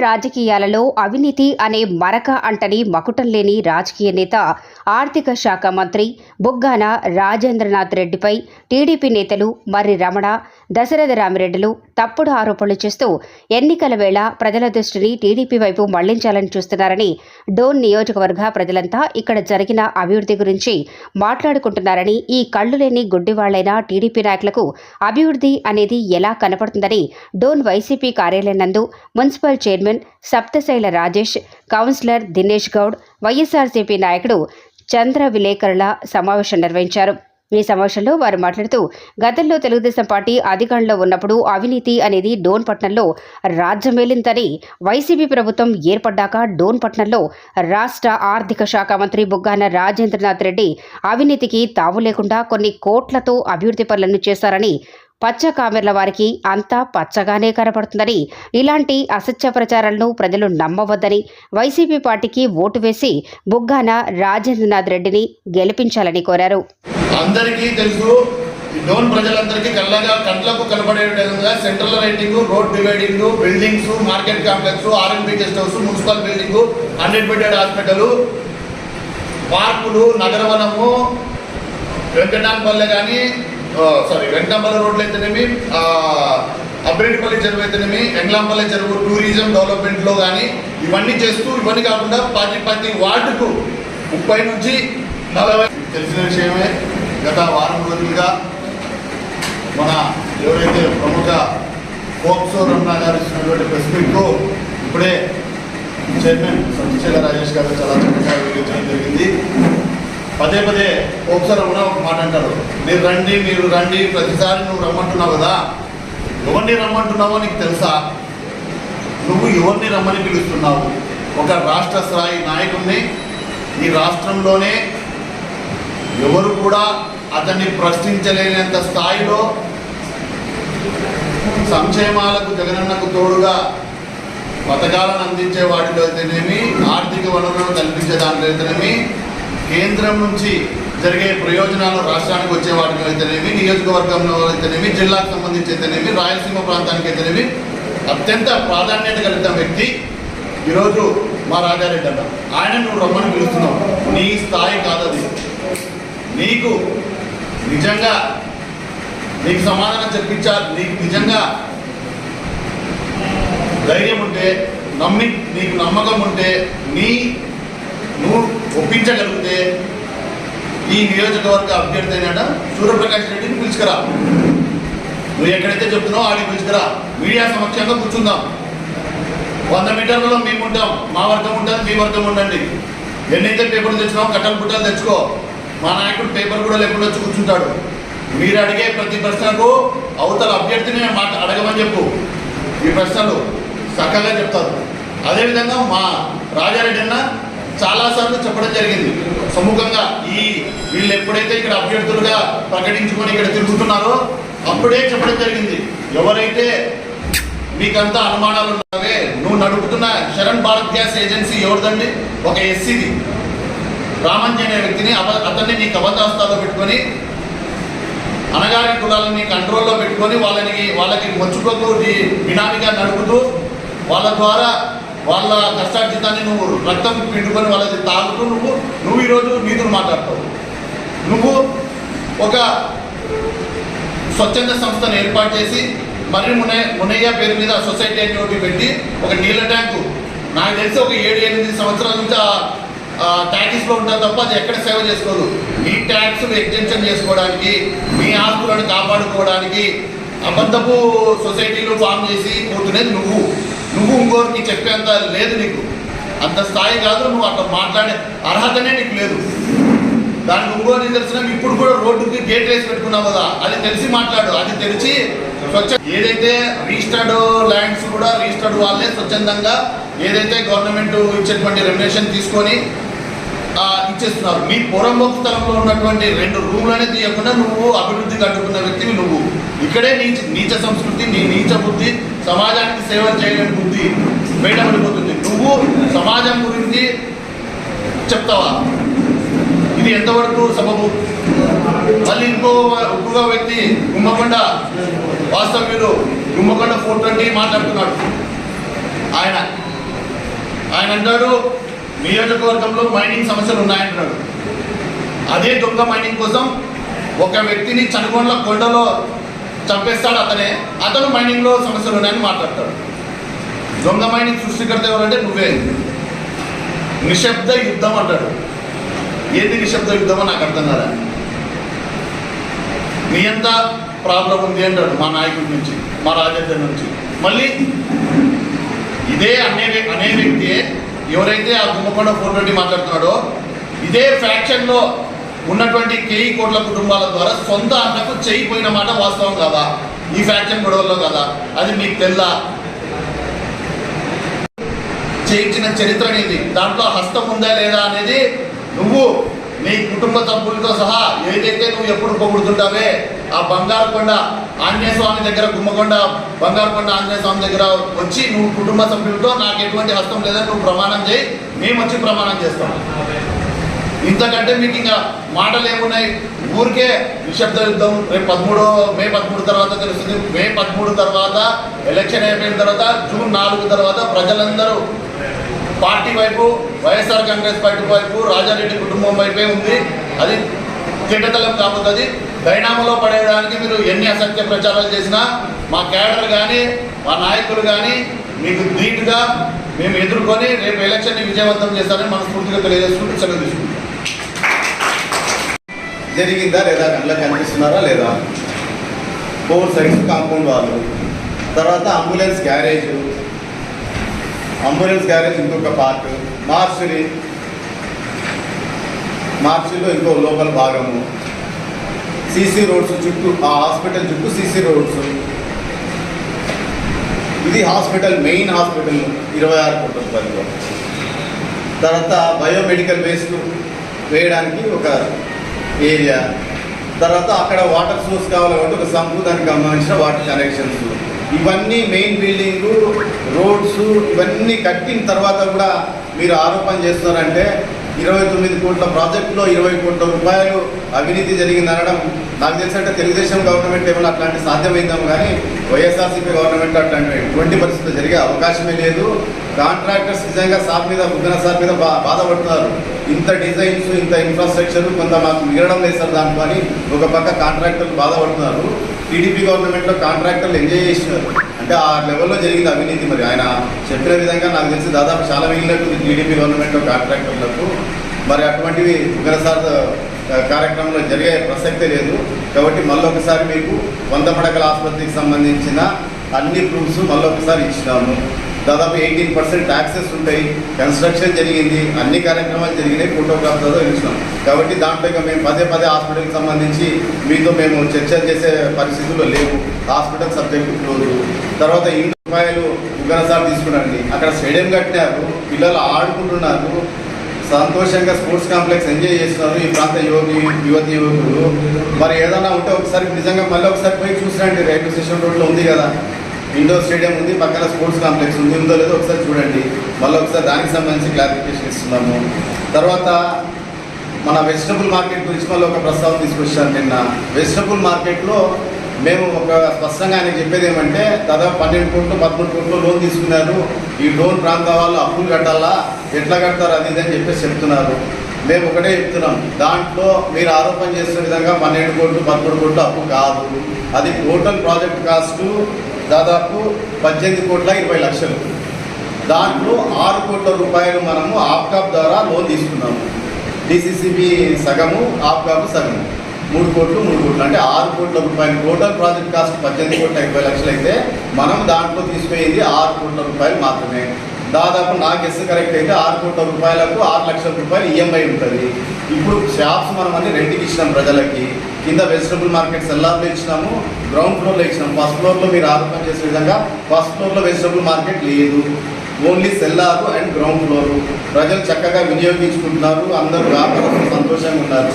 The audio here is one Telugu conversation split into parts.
రాజకీయాలలో అవినీతి అనే మరక అంటని మకుటం లేని రాజకీయ నేత ఆర్థిక శాఖ మంత్రి బుగ్గాన రాజేంద్రనాథ్ రెడ్డిపై టీడీపీ నేతలు మర్రి రమణ దశరథ రామిరెడ్డిలు తప్పుడు ఆరోపణలు చేస్తూ ఎన్నికల వేళ ప్రజల దృష్టిని టీడీపీ వైపు మళ్ళించాలని చూస్తున్నారని డోన్ నియోజకవర్గ ప్రజలంతా ఇక్కడ జరిగిన అభివృద్ధి గురించి మాట్లాడుకుంటున్నారని ఈ కళ్ళు లేని గుడ్డివాళ్ళైన టీడీపీ నాయకులకు అభివృద్ధి అనేది ఎలా కనపడుతుందని డోన్ వైసీపీ కార్యాలయం నందు municipal chairman Saptashaila Rajesh councillor Dinesh Goud YSRCP నాయకుడు చంద్ర విలేకరుల సమావేశం నిర్వహించారు. ఈ సమావేశంలో వారు మాట్లాడుతూ గతంలో తెలుగుదేశం పార్టీ అధికారంలో ఉన్నప్పుడు అవినీతి అనేది డోన్ పట్నంలో రాజ్యమేలిందని వైసీపీ ప్రభుత్వం ఏర్పడ్డాక డోన్ పట్నంలో రాష్ట్ర ఆర్థిక శాఖ మంత్రి బుగ్గాన రాజేంద్రనాథ్ రెడ్డి అవినీతికి తావు లేకుండా కొన్ని కోట్లతో అభివృద్ధి పనులను చేశారని పచ్చ కామెర్ల వారికి అంతా పచ్చగానే కనపడుతుందని ఇలాంటి అసత్య ప్రచారాలను ప్రజలు నమ్మవద్దని వైసీపీ పార్టీకి ఓటు వేసి బుగ్గాన రాజేంద్రనాథ్ రెడ్డిని గెలిపించాలని కోరారు. అందరికీ తెలుసు డోన్ ప్రజలందరికీ కళ్ళగా కంట్లకు కనబడే విధంగా central lighting road dividing buildings market complex RNB guest house municipal building hundred bedded hospital పార్కులు నగరవనము వెంకటాంపల్లె కానీ సారీ వెంకటాంపల్లె రోడ్లు అయితేనేమి ఆ, అబ్రేడిపల్లి చెరువు అయితేనేమి ఎంగ్లాంపల్లి చెరువు టూరిజం డెవలప్మెంట్లో కానీ ఇవన్నీ చేస్తూ ఇవన్నీ కాకుండా ప్రతి ప్రతి వార్డుకు ముప్పై నుంచి నలభై. తెలిసిన విషయమే. గత వారం రోజులుగా మన ఎవరైతే ప్రముఖ పోక్సో రమణ గారు ఇచ్చినటువంటి ప్రెస్ మీట్కు ఇప్పుడే చైర్మన్ సత్యశీల రాజేష్ గారు చాలా చక్కగా వివరించడం జరిగింది. పదే పదే పోక్సో రమణ ఒక మాట అంటారు. మీరు రండి మీరు రండి ప్రతిసారి నువ్వు రమ్మంటున్నావు కదా? ఎవరిని రమ్మంటున్నావో నీకు తెలుసా? నువ్వు ఎవరిని రమ్మని పిలుస్తున్నావు? ఒక రాష్ట్ర స్థాయి నాయకుడిని ఈ రాష్ట్రంలోనే ఎవరు కూడా అతన్ని ప్రశ్నించలేనంత స్థాయిలో సంక్షేమాలకు జగనన్నకు తోడుగా పథకాలను అందించే వాటిలో అయితేనేమి ఆర్థిక వనరులను కల్పించే దాంట్లో అయితేనేమి కేంద్రం నుంచి జరిగే ప్రయోజనాలు రాష్ట్రానికి వచ్చే వాటిలో అయితేనేమి నియోజకవర్గంలో అయితేనేమి జిల్లాకు సంబంధించి అయితేనేమి రాయలసీమ ప్రాంతానికి అయితేనేమి అత్యంత ప్రాధాన్యత కలిగిన వ్యక్తి ఈరోజు మా రాజారెడ్డి అన్న. ఆయన నువ్వు రమ్మని పిలుస్తున్నావు నీ స్థాయి కాదది. నీకు నిజంగా నీకు సమాధానం చెప్పించాలి నీకు నిజంగా ధైర్యం ఉంటే నమ్మి నీకు నమ్మకం ఉంటే నీ నువ్వు ఒప్పించగలిగితే ఈ నియోజకవర్గ అభ్యర్థి అయినట సూర్యప్రకాష్ రెడ్డిని పిలుచుకురా. నువ్వు ఎక్కడైతే చెప్తున్నావు ఆడికి పిలుచుకురా. మీడియా సమక్షంగా కూర్చుందాం. వంద మీటర్లలో మేము ఉంటాం. మా వర్గం ఉంటుంది మీ వర్గం ఉండండి. ఎన్నైతే పేపర్లు తెచ్చినామో కట్టలు పుట్టలు తెచ్చుకో. మా నాయకుడు పేపర్ కూడా లేకుండా వచ్చి కూర్చుంటాడు. మీరు అడిగే ప్రతి ప్రశ్నకు అవతల అభ్యర్థిని మాట అడగమని చెప్పు. ఈ ప్రశ్నలు చక్కగా చెప్తారు. అదేవిధంగా మా రాజారెడ్డి అన్న చాలాసార్లు చెప్పడం జరిగింది. సముఖంగా ఈ వీళ్ళు ఎప్పుడైతే ఇక్కడ అభ్యర్థులుగా ప్రకటించుకొని ఇక్కడ తిరుగుతున్నారో అప్పుడే చెప్పడం జరిగింది. ఎవరైతే మీకంతా అనుమానాలు ఉన్నావే నువ్వు నడుపుతున్న శరణ్ భారత్ గ్యాస్ ఏజెన్సీ ఎవరిదండి? ఒక ఎస్సీది. రామంజీ అనే వ్యక్తిని అబ- అతన్ని నీ కబంధాస్తాలో పెట్టుకొని అనగారి కులాలని కంట్రోల్లో పెట్టుకొని వాళ్ళని వాళ్ళకి మొచ్చుకోకు నీ బినామీగా నడుపుతూ వాళ్ళ ద్వారా వాళ్ళ కష్టార్జితాన్ని నువ్వు రక్తం పిండుకొని వాళ్ళది తాగుతూ నువ్వు నువ్వు ఈరోజు నీతులు మాట్లాడతావు. నువ్వు ఒక స్వచ్ఛంద సంస్థను ఏర్పాటు చేసి మరి మునయ్య మునయ్య పేరు మీద సొసైటీ అని ఒకటి పెట్టి ఒక నీళ్ళ ట్యాంకు. నాకు తెలిసి ఒక ఏడు ఎనిమిది సంవత్సరాల నుంచి ఆ ట్యాక్స్లో ఉంటారు తప్ప అది ఎక్కడ సేవ చేసుకోదు మీ ట్యాక్స్ ఎగ్జెన్షన్ చేసుకోవడానికి మీ ఆస్తులను కాపాడుకోవడానికి అబద్ధపు సొసైటీలు ఫామ్ చేసి పోతున్నది నువ్వు. నువ్వు ఇంకోరికి చెప్పేంత లేదు నీకు. అంత స్థాయి కాదు నువ్వు అట్లా మాట్లాడే అర్హతనే నీకు లేదు. దానికి ఇంకో నిదర్శనం ఇప్పుడు కూడా రోడ్డుకి గేట్ వేసి పెట్టుకున్నావు కదా అది తెలిసి మాట్లాడు అది తెలిసి స్వచ్ఛ ఏదైతే రిజిస్టర్డ్ ల్యాండ్స్ కూడా రిజిస్టర్డ్ వాళ్ళే స్వచ్ఛందంగా ఏదైతే గవర్నమెంట్ ఇచ్చేటువంటి రెమ్యునేషన్ తీసుకొని ఇచ్చేస్తున్నారు. మీ పొరంబొక్ స్థలంలో ఉన్నటువంటి రెండు రూమ్లనే తీయకుండా నువ్వు అభివృద్ధి కట్టుకున్న వ్యక్తివి నువ్వు. ఇక్కడే నీచ నీచ సంస్కృతి నీ నీచ బుద్ధి సమాజానికి సేవ చేయలేని బుద్ధి బయటపడిపోతుంది. నువ్వు సమాజం గురించి చెప్తావా? ఇది ఎంతవరకు సబబు? మళ్ళీ ఇంకో ఇంకొక వ్యక్తి గుమ్మకొండ వాస్తవ్యులు గుమ్మకొండ ఫోర్ ట్వంటీ మాట్లాడుతున్నాడు. ఆయన ఆయన అంటాడు నియోజకవర్గంలో మైనింగ్ సమస్యలు ఉన్నాయంటున్నాడు. అదే దొంగ మైనింగ్ కోసం ఒక వ్యక్తిని చనుగొండల కొండలో చంపేస్తాడు అతనే. అతను మైనింగ్లో సమస్యలు ఉన్నాయని మాట్లాడతాడు. దొంగ మైనింగ్ సృష్టికర్త ఎవరంటే నువ్వే. నిశ్శబ్ద యుద్ధం అంటాడు. ఏది నిశ్శబ్ద యుద్ధమో నాకు అర్థం కాదా నీ ఎంత ప్రాబ్లం ఉంది అంటాడు మా నాయకుడి నుంచి మా రాజేంద్ర నుంచి. మళ్ళీ ఇదే అనే అనే వ్యక్తి ఎవరైతే ఆ గుమ్మకొండ ఫోర్ ట్వంటీ మాట్లాడుతున్నాడో ఇదే ఫ్యాక్షన్లో ఉన్నటువంటి కేయి కోట్ల కుటుంబాల ద్వారా సొంత అన్నకు చేయిపోయిన మాట వాస్తవం కాదా? ఈ ఫ్యాక్షన్ గొడవల్లో కదా? అది మీకు తెల్లా? చేయించిన చరిత్ర అనేది దాంట్లో హస్తం ఉందా లేదా అనేది నువ్వు నీ కుటుంబ తప్పులతో సహా ఏదైతే నువ్వు ఎప్పుడు పొగుడుతుంటావే ఆ బంగారు కొండ ఆంజనేయ స్వామి దగ్గర గుమ్మకొండ బంగారుకొండ ఆంజనేయ స్వామి దగ్గర వచ్చి నువ్వు కుటుంబ సభ్యులతో నాకు ఎటువంటి హస్తం లేదని నువ్వు ప్రమాణం చేయి మేము వచ్చి ప్రమాణం చేస్తాం. ఇంతకంటే మీకు ఇంకా మాటలు ఏమున్నాయి? ఊరికే నిశ్శబ్ద యుద్ధం రేపు పదమూడో మే పదమూడు తర్వాత తెలుస్తుంది. మే పదమూడు తర్వాత ఎలక్షన్ అయిపోయిన తర్వాత జూన్ నాలుగు తర్వాత ప్రజలందరూ పార్టీ వైపు వైఎస్ఆర్ కాంగ్రెస్ పార్టీ వైపు రాజారెడ్డి కుటుంబం వైపే ఉంది. అది తిట్టతలం కాబోతుంది పరిణామంలో పడేయడానికి మీరు ఎన్ని అసత్య ప్రచారాలు చేసినా మా క్యాడర్ కానీ మా నాయకులు కానీ మీకు ధీటుగా మేము ఎదుర్కొని రేపు ఎలక్షన్ని విజయవంతం చేస్తారని మనస్ఫూర్తిగా తెలియజేసుకుంటూ సెలవు తీసుకుంటాం జరిగిందా లేదా కళ్ళకి కనిపిస్తున్నారా లేదా? ఫోర్ సైన్స్ కాంపౌండ్ వాళ్ళు. తర్వాత అంబులెన్స్ గ్యారేజ్ అంబులెన్స్ గ్యారేజ్ ఇంకొక పార్ట్ మార్చురీ మార్చిలో ఇంకో లోపల భాగము. సీసీ రోడ్స్ చుట్టూ ఆ హాస్పిటల్ చుట్టూ సీసీ రోడ్స్. ఇది హాస్పిటల్ మెయిన్ హాస్పిటల్ ఇరవై ఆరు కోట్ల రూపాయలు. తర్వాత బయోమెడికల్ వేస్ట్ వేయడానికి ఒక ఏరియా. తర్వాత అక్కడ వాటర్ సోర్స్ కావాలంటే ఒక సంపు దానికి సంబంధించిన వాటర్ కనెక్షన్స్. ఇవన్నీ మెయిన్ బిల్డింగ్ రోడ్స్ ఇవన్నీ కట్టిన తర్వాత కూడా మీరు ఆరోపణ చేస్తున్నారంటే ఇరవై తొమ్మిది కోట్ల ప్రాజెక్టులో ఇరవై కోట్ల రూపాయలు అవినీతి జరిగిందనడం నాకు తెలిసినట్టు తెలుగుదేశం గవర్నమెంట్ ఏమైనా అట్లాంటి సాధ్యమైందాం కానీ వైఎస్ఆర్సీపీ గవర్నమెంట్ అట్లాంటి ఎటువంటి పరిస్థితులు జరిగే అవకాశమే లేదు. కాంట్రాక్టర్స్ నిజంగా సార్ మీద బుగ్గన సార్ మీద బా బాధపడుతున్నారు. ఇంత డిజైన్స్ ఇంత ఇన్ఫ్రాస్ట్రక్చర్ కొంత మాకు మిగలడం లేదు సార్ దాంట్లో అని ఒక పక్క కాంట్రాక్టర్లు బాధపడుతున్నారు. టీడీపీ గవర్నమెంట్లో కాంట్రాక్టర్లు ఎంజాయ్ చేసినారు అంటే ఆ లెవెల్లో జరిగింది అవినీతి మరి. ఆయన చెప్పిన విధంగా నాకు తెలిసి దాదాపు చాలా మిగిలినట్టు టీడీపీ గవర్నమెంట్ కాంట్రాక్టర్లకు. మరి అటువంటివి ఒకసారి కార్యక్రమంలో జరిగే ప్రసక్తే లేదు. కాబట్టి మళ్ళొకసారి మీకు వంద పడకల ఆసుపత్రికి సంబంధించిన అన్ని ప్రూఫ్స్ మళ్ళొకసారి ఇచ్చినాము దాదాపు ఎయిటీన్ పర్సెంట్ ట్యాక్సెస్ ఉంటాయి. కన్స్ట్రక్షన్ జరిగింది. అన్ని కార్యక్రమాలు జరిగినాయి. ఫోటోగ్రాఫ్తో ఇచ్చినాం కాబట్టి దాంట్లో ఇక మేము పదే పదే హాస్పిటల్కి సంబంధించి మీతో మేము చర్చ చేసే పరిస్థితుల్లో లేవు. Hospital subject close. తర్వాత ఇంటి రూపాయలు ఉగ్రసారి తీసుకున్నాండి అక్కడ స్టేడియం కట్టినారు. పిల్లలు ఆడుకుంటున్నారు. సంతోషంగా స్పోర్ట్స్ కాంప్లెక్స్ ఎంజాయ్ చేస్తున్నారు. ఈ ప్రాంత యువతి యువతి యువకులు. మరి ఏదైనా ఉంటే ఒకసారి నిజంగా మళ్ళీ ఒకసారి పోయి చూసినండి రైల్వే స్టేషన్ రోడ్లో ఉంది కదా. ఇండోర్ స్టేడియం ఉంది పక్కన స్పోర్ట్స్ కాంప్లెక్స్ ఉంది ఉందో లేదో ఒకసారి చూడండి. మళ్ళీ ఒకసారి దానికి సంబంధించి క్లారిఫికేషన్ ఇస్తున్నాము. తర్వాత మన వెజిటబుల్ మార్కెట్ గురించి మళ్ళీ ఒక ప్రస్తావన తీసుకొచ్చాను నిన్న. వెజిటబుల్ మార్కెట్లో మేము ఒక స్పష్టంగా ఆయన చెప్పేది ఏమంటే దాదాపు పన్నెండు కోట్లు పదమూడు కోట్లు లోన్ తీసుకున్నారు. ఈ లోన్ ప్రాంత వాళ్ళు అప్పులు కట్టాలా ఎట్లా కడతారు అది ఇదని అని చెప్పేసి చెప్తున్నారు. మేము ఒకటే చెప్తున్నాం దాంట్లో మీరు ఆరోపణ చేసిన విధంగా పన్నెండు కోట్లు పదమూడు కోట్లు అప్పు కాదు. అది టోటల్ ప్రాజెక్ట్ కాస్ట్ దాదాపు పద్దెనిమిది కోట్ల ఇరవై లక్షలు. దాంట్లో ఆరు కోట్ల రూపాయలు మనము ఆప్కాప్ ద్వారా లోన్ తీసుకున్నాము. డిసిసిబి సగము ఆప్కాప్ సగము. మూడు కోట్లు మూడు కోట్లు. అంటే ఆరు కోట్ల రూపాయలు. టోటల్ ప్రాజెక్ట్ కాస్ట్ పద్దెనిమిది కోట్ల ఇరవై లక్షలు అయితే మనం దాంట్లో తీసుకుపోయేది ఆరు కోట్ల రూపాయలు మాత్రమే. దాదాపు నా గెస్ కరెక్ట్ అయితే ఆరు కోట్ల రూపాయలకు ఆరు లక్షల రూపాయలు ఈఎంఐ ఉంటుంది. ఇప్పుడు షాప్స్ మనం అన్ని రెంట్కి ఇచ్చినాం ప్రజలకి. కింద వెజిటబుల్ మార్కెట్ సెల్లార్లో ఇచ్చినాము గ్రౌండ్ ఫ్లోర్లో ఇచ్చినాము ఫస్ట్ ఫ్లోర్లో మీరు ఆరోపణ చేసే విధంగా ఫస్ట్ ఫ్లోర్లో వెజిటబుల్ మార్కెట్ లేదు. Only cellar and ground floor ప్రజలు చక్కగా వినియోగించుకుంటున్నారు. అందరూ వ్యాపారం సంతోషంగా ఉన్నారు.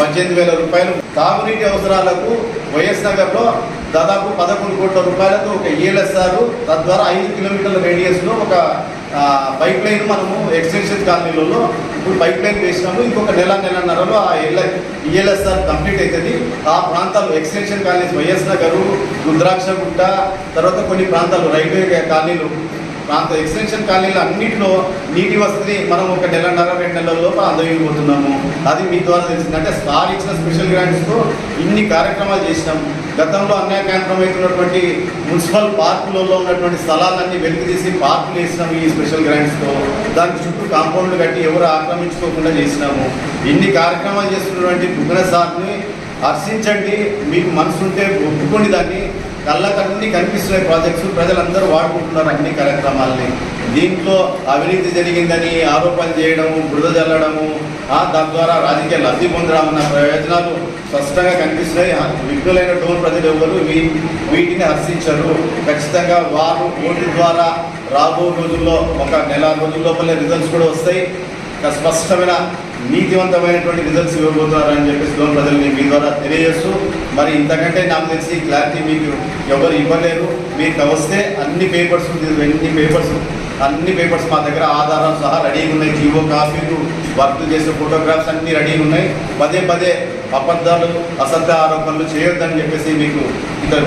పద్దెనిమిది వేల రూపాయలు తాగునీటి అవసరాలకు వైఎస్ నగర్లో దాదాపు పదకొండు కోట్ల రూపాయలతో ఒక ఈఎల్ఎస్ఆర్ తద్వారా ఐదు కిలోమీటర్ల రేడియస్లో ఒక పైప్ లైన్ మనము ఎక్స్టెన్షన్ కాలనీలలో ఇప్పుడు పైప్ లైన్ వేసినాము. ఇంకొక నెల నెలన్నరలో ఆ ఎల్ ఈఎల్ఎస్ఆర్ కంప్లీట్ అవుతుంది ఆ ప్రాంతాలు extension colonies YS Nagar Rudrakshagutta తర్వాత కొన్ని ప్రాంతాలు రైల్వే కాలనీలు. ప్రాంత ఎక్స్టెన్షన్ కాలనీలు అన్నింటిలో నీటి వసతిని మనం ఒక నెలన్నర రెండు నెలల లోపు అందజేయబోతున్నాము. అది మీ ద్వారా తెలిసిందంటే సార్ ఇచ్చిన స్పెషల్ గ్రాంట్స్తో ఇన్ని కార్యక్రమాలు చేసినాము. గతంలో అన్యాయకాంతమైనటువంటి మున్సిపల్ పార్కులలో ఉన్నటువంటి స్థలాలన్నీ వెలికి తీసి పార్కులు వేసినాము ఈ స్పెషల్ గ్రాంట్స్తో. దానికి చుట్టూ కాంపౌండ్లు కట్టి ఎవరు ఆక్రమించుకోకుండా చేసినాము. ఇన్ని కార్యక్రమాలు చేస్తున్నటువంటి బుగ్గన సార్ని హర్షించండి. మీకు మనసుంటే ఒప్పుకోండి దాన్ని కళ్ళకన్నీ కనిపిస్తున్నాయి ప్రాజెక్ట్స్ ప్రజలందరూ వాడుకుంటున్నారు అన్ని కార్యక్రమాలని. దీంట్లో అవినీతి జరిగిందని ఆరోపణలు చేయడము బురద చల్లడము ఆ, దాని ద్వారా రాజకీయ లబ్ధి పొందడం అన్న ప్రయోజనాలు స్పష్టంగా కనిపిస్తున్నాయి. విఘ్నులైన డోన్ ప్రజలు ఎవరు వీ- వీటిని హర్షించరు. ఖచ్చితంగా వారు ఓటు ద్వారా రాబో రోజుల్లో ఒక నెల రోజుల లోపలే రిజల్ట్స్ కూడా వస్తాయి. స్పష్టమైన నీతివంతమైనటువంటి రిజల్ట్స్ ఇవ్వబోతున్నారని చెప్పేసి లోన్ ప్రజలు మీ ద్వారా తెలియజేస్తూ మరి ఇంతకంటే నాకు తెలిసి క్లారిటీ మీకు ఎవరు ఇవ్వలేరు. మీకు వస్తే అన్ని పేపర్స్ ఎన్ని పేపర్స్ అన్ని పేపర్స్ మా దగ్గర ఆధారం సహా రెడీగా ఉన్నాయి. జీవో కాపీలు వర్క్ చేసే ఫోటోగ్రాఫ్స్ అన్ని రెడీగా ఉన్నాయి. పదే పదే అబద్ధాలు అసత్య ఆరోపణలు చేయొద్దని చెప్పేసి మీకు ఇద్దరు